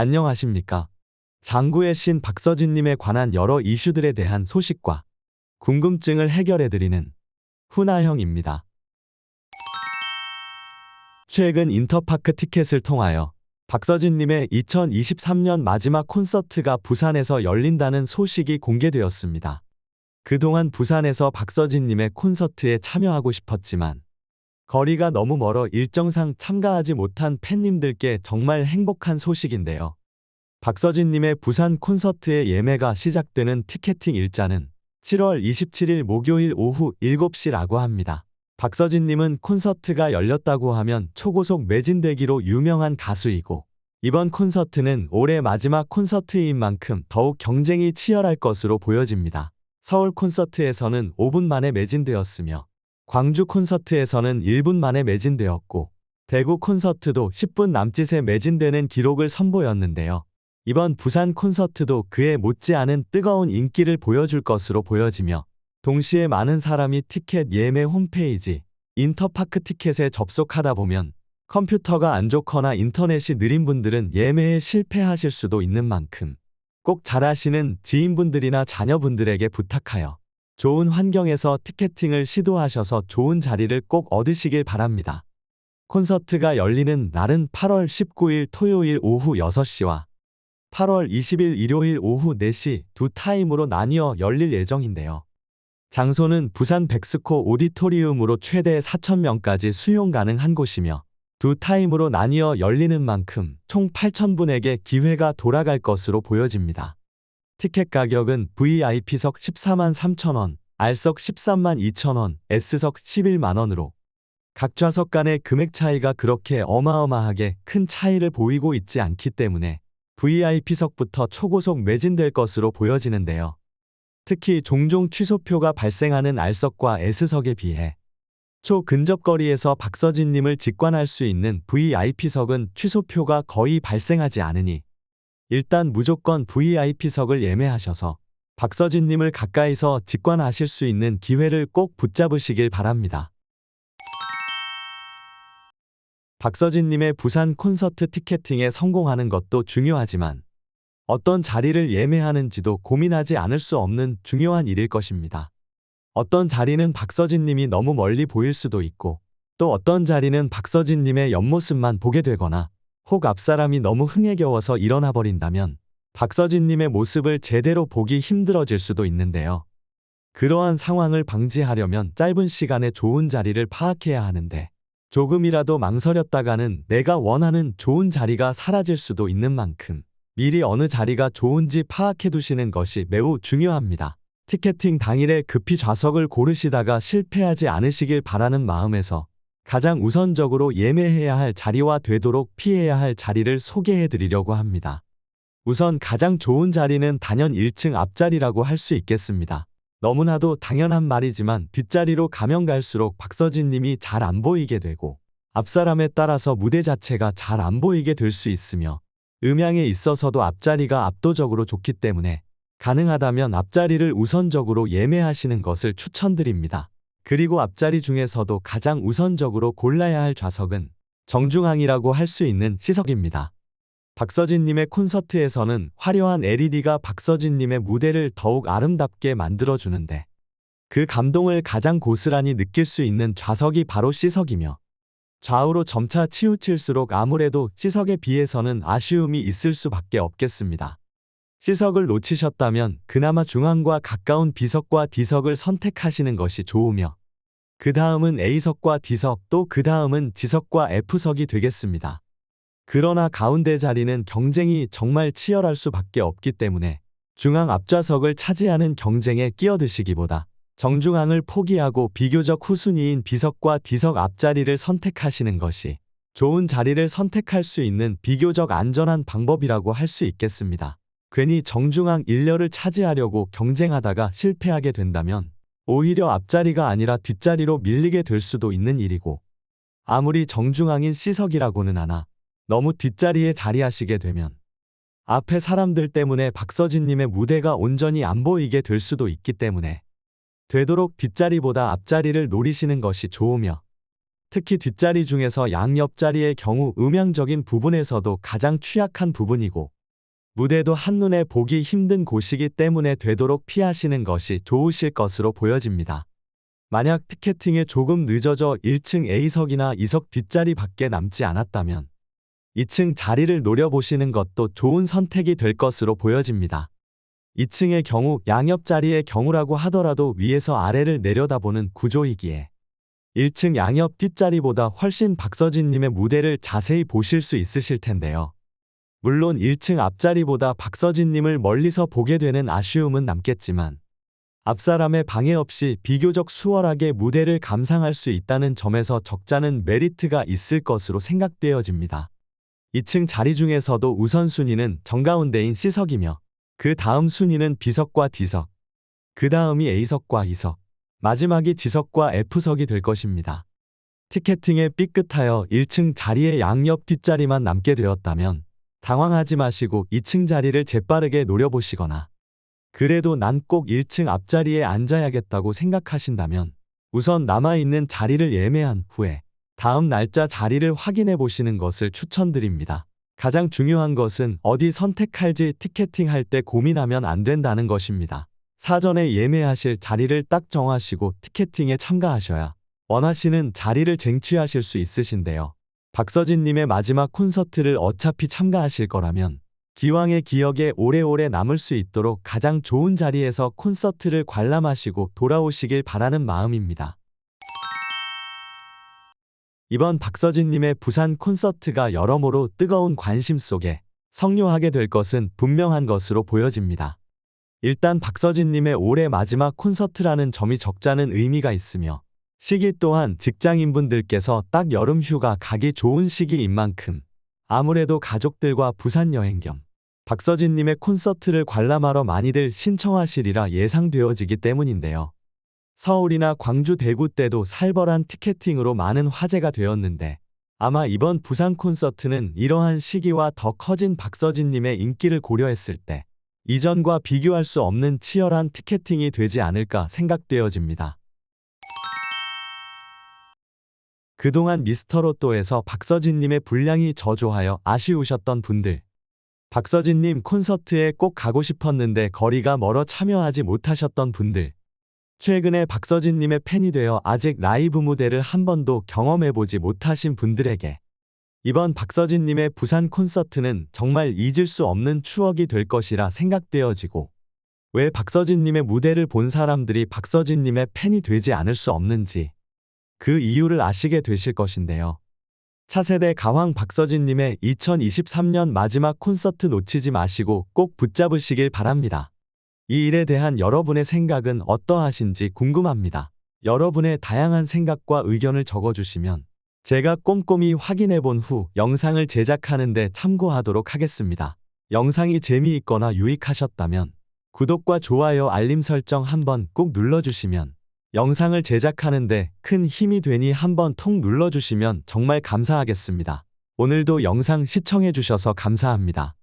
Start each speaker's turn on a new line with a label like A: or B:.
A: 안녕하십니까. 장구의 신 박서진님에 관한 여러 이슈들에 대한 소식과 궁금증을 해결해드리는 훈아형입니다. 최근 인터파크 티켓을 통하여 박서진님의 2023년 마지막 콘서트가 부산에서 열린다는 소식이 공개되었습니다. 그동안 부산에서 박서진님의 콘서트에 참여하고 싶었지만 거리가 너무 멀어 일정상 참가하지 못한 팬님들께 정말 행복한 소식인데요. 박서진님의 부산 콘서트의 예매가 시작되는 티켓팅 일자는 7월 27일 목요일 오후 7시라고 합니다. 박서진님은 콘서트가 열렸다고 하면 초고속 매진되기로 유명한 가수이고 이번 콘서트는 올해 마지막 콘서트인 만큼 더욱 경쟁이 치열할 것으로 보여집니다. 서울 콘서트에서는 5분 만에 매진되었으며 광주 콘서트에서는 1분 만에 매진되었고 대구 콘서트도 10분 남짓에 매진되는 기록을 선보였는데요. 이번 부산 콘서트도 그에 못지않은 뜨거운 인기를 보여줄 것으로 보여지며 동시에 많은 사람이 티켓 예매 홈페이지 인터파크 티켓에 접속하다 보면 컴퓨터가 안 좋거나 인터넷이 느린 분들은 예매에 실패하실 수도 있는 만큼 꼭 잘하시는 지인분들이나 자녀분들에게 부탁하여 좋은 환경에서 티켓팅을 시도하셔서 좋은 자리를 꼭 얻으시길 바랍니다. 콘서트가 열리는 날은 8월 19일 토요일 오후 6시와 8월 20일 일요일 오후 4시 두 타임으로 나뉘어 열릴 예정인데요. 장소는 부산 백스코 오디토리움으로 최대 4,000명까지 수용 가능한 곳이며 두 타임으로 나뉘어 열리는 만큼 총 8,000분에게 기회가 돌아갈 것으로 보여집니다. 티켓 가격은 VIP석 14만 3천원, R석 13만 2천원, S석 11만원으로 각 좌석 간의 금액 차이가 그렇게 어마어마하게 큰 차이를 보이고 있지 않기 때문에 VIP석부터 초고속 매진될 것으로 보여지는데요. 특히 종종 취소표가 발생하는 R석과 S석에 비해 초근접거리에서 박서진님을 직관할 수 있는 VIP석은 취소표가 거의 발생하지 않으니 일단 무조건 VIP석을 예매하셔서 박서진님을 가까이서 직관하실 수 있는 기회를 꼭 붙잡으시길 바랍니다. 박서진님의 부산 콘서트 티켓팅에 성공하는 것도 중요하지만 어떤 자리를 예매하는지도 고민하지 않을 수 없는 중요한 일일 것입니다. 어떤 자리는 박서진님이 너무 멀리 보일 수도 있고 또 어떤 자리는 박서진님의 옆모습만 보게 되거나 혹 앞사람이 너무 흥에 겨워서 일어나 버린다면 박서진님의 모습을 제대로 보기 힘들어질 수도 있는데요. 그러한 상황을 방지하려면 짧은 시간에 좋은 자리를 파악해야 하는데 조금이라도 망설였다가는 내가 원하는 좋은 자리가 사라질 수도 있는 만큼 미리 어느 자리가 좋은지 파악해 두시는 것이 매우 중요합니다. 티켓팅 당일에 급히 좌석을 고르시다가 실패하지 않으시길 바라는 마음에서 가장 우선적으로 예매해야 할 자리와 되도록 피해야 할 자리를 소개해 드리려고 합니다. 우선 가장 좋은 자리는 단연 1층 앞자리라고 할 수 있겠습니다. 너무나도 당연한 말이지만 뒷자리로 가면 갈수록 박서진 님이 잘 안 보이게 되고 앞사람에 따라서 무대 자체가 잘 안 보이게 될 수 있으며 음향에 있어서도 앞자리가 압도적으로 좋기 때문에 가능하다면 앞자리를 우선적으로 예매하시는 것을 추천드립니다. 그리고 앞자리 중에서도 가장 우선적으로 골라야 할 좌석은 정중앙이라고 할 수 있는 시석입니다. 박서진님의 콘서트에서는 화려한 LED가 박서진님의 무대를 더욱 아름답게 만들어주는데 그 감동을 가장 고스란히 느낄 수 있는 좌석이 바로 C석이며 좌우로 점차 치우칠수록 아무래도 C석에 비해서는 아쉬움이 있을 수밖에 없겠습니다. C석을 놓치셨다면 그나마 중앙과 가까운 B석과 D석을 선택하시는 것이 좋으며 그 다음은 A석과 D석 또 그 다음은 G석과 F석이 되겠습니다. 그러나 가운데 자리는 경쟁이 정말 치열할 수밖에 없기 때문에 중앙 앞좌석을 차지하는 경쟁에 끼어드시기보다 정중앙을 포기하고 비교적 후순위인 B석과 D석 앞자리를 선택하시는 것이 좋은 자리를 선택할 수 있는 비교적 안전한 방법이라고 할 수 있겠습니다. 괜히 정중앙 일렬을 차지하려고 경쟁하다가 실패하게 된다면 오히려 앞자리가 아니라 뒷자리로 밀리게 될 수도 있는 일이고 아무리 정중앙인 C석이라고는 하나 너무 뒷자리에 자리하시게 되면 앞에 사람들 때문에 박서진님의 무대가 온전히 안 보이게 될 수도 있기 때문에 되도록 뒷자리보다 앞자리를 노리시는 것이 좋으며 특히 뒷자리 중에서 양옆자리의 경우 음향적인 부분에서도 가장 취약한 부분이고 무대도 한눈에 보기 힘든 곳이기 때문에 되도록 피하시는 것이 좋으실 것으로 보여집니다. 만약 티켓팅에 조금 늦어져 1층 A석이나 2석 뒷자리 밖에 남지 않았다면 2층 자리를 노려보시는 것도 좋은 선택이 될 것으로 보여집니다. 2층의 경우 양옆 자리의 경우라고 하더라도 위에서 아래를 내려다보는 구조이기에 1층 양옆 뒷자리보다 훨씬 박서진님의 무대를 자세히 보실 수 있으실 텐데요. 물론 1층 앞자리보다 박서진님을 멀리서 보게 되는 아쉬움은 남겠지만 앞사람의 방해 없이 비교적 수월하게 무대를 감상할 수 있다는 점에서 적잖은 메리트가 있을 것으로 생각되어집니다. 2층 자리 중에서도 우선순위는 정가운데인 C석이며 그 다음 순위는 B석과 D석, 그 다음이 A석과 E석, 마지막이 G석과 F석이 될 것입니다. 티켓팅에 삐끗하여 1층 자리의 양옆 뒷자리만 남게 되었다면 당황하지 마시고 2층 자리를 재빠르게 노려보시거나 그래도 난 꼭 1층 앞자리에 앉아야겠다고 생각하신다면 우선 남아있는 자리를 예매한 후에 다음 날짜 자리를 확인해 보시는 것을 추천드립니다. 가장 중요한 것은 어디 선택할지 티켓팅 할 때 고민하면 안 된다는 것입니다. 사전에 예매하실 자리를 딱 정하시고 티켓팅에 참가하셔야 원하시는 자리를 쟁취하실 수 있으신데요. 박서진님의 마지막 콘서트를 어차피 참가하실 거라면 기왕의 기억에 오래오래 남을 수 있도록 가장 좋은 자리에서 콘서트를 관람하시고 돌아오시길 바라는 마음입니다. 이번 박서진님의 부산 콘서트가 여러모로 뜨거운 관심 속에 성료하게 될 것은 분명한 것으로 보여집니다. 일단 박서진님의 올해 마지막 콘서트라는 점이 적잖은 의미가 있으며 시기 또한 직장인분들께서 딱 여름 휴가 가기 좋은 시기인 만큼 아무래도 가족들과 부산 여행 겸 박서진님의 콘서트를 관람하러 많이들 신청하시리라 예상되어지기 때문인데요. 서울이나 광주, 대구 때도 살벌한 티켓팅으로 많은 화제가 되었는데 아마 이번 부산 콘서트는 이러한 시기와 더 커진 박서진님의 인기를 고려했을 때 이전과 비교할 수 없는 치열한 티켓팅이 되지 않을까 생각되어집니다. 그동안 미스터로또에서 박서진님의 분량이 저조하여 아쉬우셨던 분들. 박서진님 콘서트에 꼭 가고 싶었는데 거리가 멀어 참여하지 못하셨던 분들. 최근에 박서진님의 팬이 되어 아직 라이브 무대를 한 번도 경험해보지 못하신 분들에게 이번 박서진님의 부산 콘서트는 정말 잊을 수 없는 추억이 될 것이라 생각되어지고 왜 박서진님의 무대를 본 사람들이 박서진님의 팬이 되지 않을 수 없는지 그 이유를 아시게 되실 것인데요. 차세대 가왕 박서진님의 2023년 마지막 콘서트 놓치지 마시고 꼭 붙잡으시길 바랍니다. 이 일에 대한 여러분의 생각은 어떠하신지 궁금합니다. 여러분의 다양한 생각과 의견을 적어주시면 제가 꼼꼼히 확인해 본 후 영상을 제작하는 데 참고하도록 하겠습니다. 영상이 재미있거나 유익하셨다면 구독과 좋아요 알림 설정 한번 꼭 눌러주시면 영상을 제작하는데 큰 힘이 되니 한번 통 눌러주시면 정말 감사하겠습니다. 오늘도 영상 시청해주셔서 감사합니다.